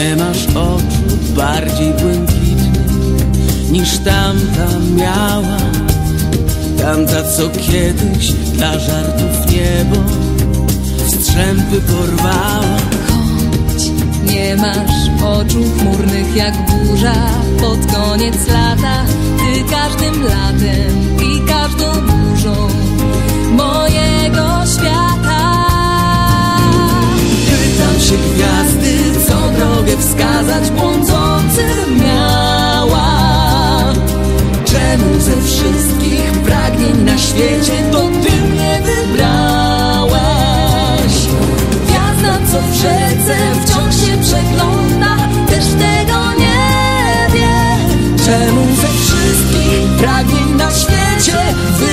nie masz oczu bardziej błękitnych niż tamta miała. Tamta, co kiedyś dla żartów niebo strzępy porwała. Choć nie masz oczu chmurnych jak burza pod koniec lata, ty każdym latem i każdą burzą mojego świata. Pytam się gwiazdy, drogę wskazać błądzącym miała. Czemu ze wszystkich pragnień na świecie to ty mnie wybrałaś? Gwiazda, co w rzece wciąż się przegląda, też tego nie wie. Czemu ze wszystkich pragnień na świecie wy